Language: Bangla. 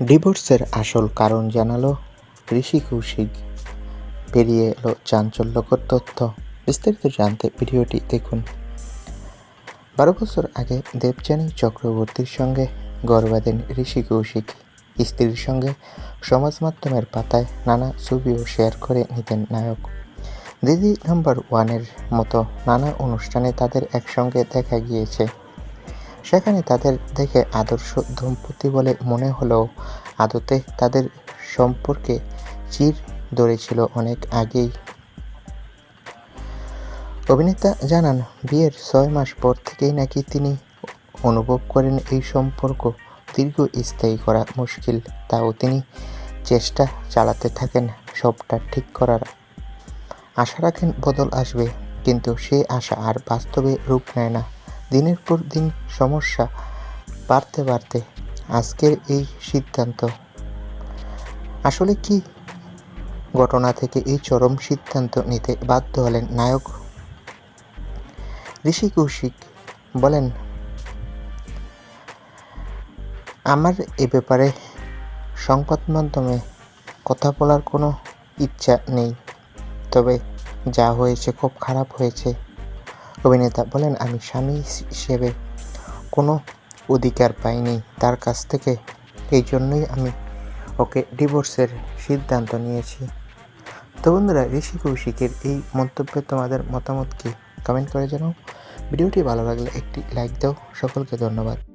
ডিভোর্সের আসল কারণ জানালো ঋষি কৌশিক। পেরিয়ে এলো চাঞ্চল্যকর তথ্য। বিস্তারিত জানতে ভিডিওটি দেখুন। বারো বছর আগে দেবযানী চক্রবর্তীর সঙ্গে গড় বাঁধেন ঋষি কৌশিক। স্ত্রীর সঙ্গে সমাজ মাধ্যমের পাতায় নানা ছবিও শেয়ার করে নিতেন নায়ক। দিদি নাম্বার ওয়ানের মতো নানা অনুষ্ঠানে তাদের একসঙ্গে দেখা গিয়েছে। সেখানে তাদের দেখে আদর্শ দম্পতি বলে মনে হলেও আদতে তাদের সম্পর্কে চির ধরেছিল অনেক আগেই। অভিনেতা জানান, বিয়ের ছয় মাস পর থেকেই নাকি তিনি অনুভব করেন এই সম্পর্ক দীর্ঘস্থায়ী করা মুশকিল। তাও তিনি চেষ্টা চালাতে থাকেন, সবটা ঠিক করার আশা রাখেন বদল আসবে, কিন্তু সে আশা আর বাস্তবে রূপ নেয় না। দিনের পর দিন সমস্যা বাড়তে বাড়তে আজকের এই সিদ্ধান্ত। আসলে কি ঘটনা থেকে এই চরম সিদ্ধান্ত নিতে বাধ্য হলেন নায়ক? ঋষি কৌশিক বলেন, আমার এ ব্যাপারে সংবাদ মাধ্যমে কথা বলার কোনো ইচ্ছা নেই। তবে যা হয়েছে খুব খারাপ হয়েছে। অভিনেতা বলেন, আমি স্বামী হিসেবে কোনো অধিকার পাইনি। তার কাছ থেকে এই জন্যই আমি ওকে ডিভোর্সের সিদ্ধান্ত নিয়েছি। তো বন্ধুরা, ঋষি কৌশিকের এই মন্তব্যে তোমাদের মতামত কি? কমেন্ট করে জানাও। ভিডিওটি ভালো লাগলে একটি লাইক দাও। সকলকে ধন্যবাদ।